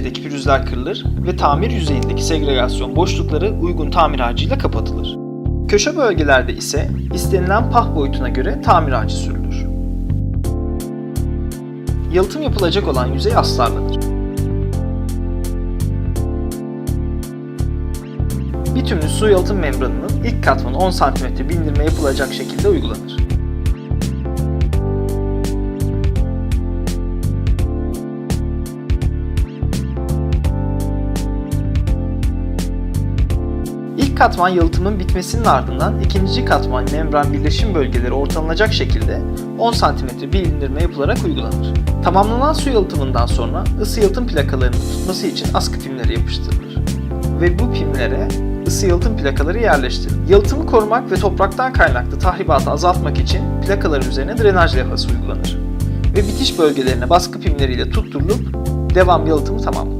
yüzeydeki pürüzler kırılır ve tamir yüzeyindeki segregasyon boşlukları uygun tamir harcıyla kapatılır. Köşe bölgelerde ise istenilen pah boyutuna göre tamir harcı sürülür. Yalıtım yapılacak olan yüzey astarlanır. Bitümlü su yalıtım membranının ilk katmanı 10 cm bindirme yapılacak şekilde uygulanır. Katman yalıtımın bitmesinin ardından ikinci katman membran birleşim bölgeleri ortalanacak şekilde 10 cm bir indirme yapılarak uygulanır. Tamamlanan su yalıtımından sonra ısı yalıtım plakalarının tutması için askı pimleri yapıştırılır. Ve bu pimlere ısı yalıtım plakaları yerleştirilir. Yalıtımı korumak ve topraktan kaynaklı tahribatı azaltmak için plakaların üzerine drenaj levhası uygulanır. Ve bitiş bölgelerine baskı pimleriyle tutturulup devam yalıtımı tamamlanır.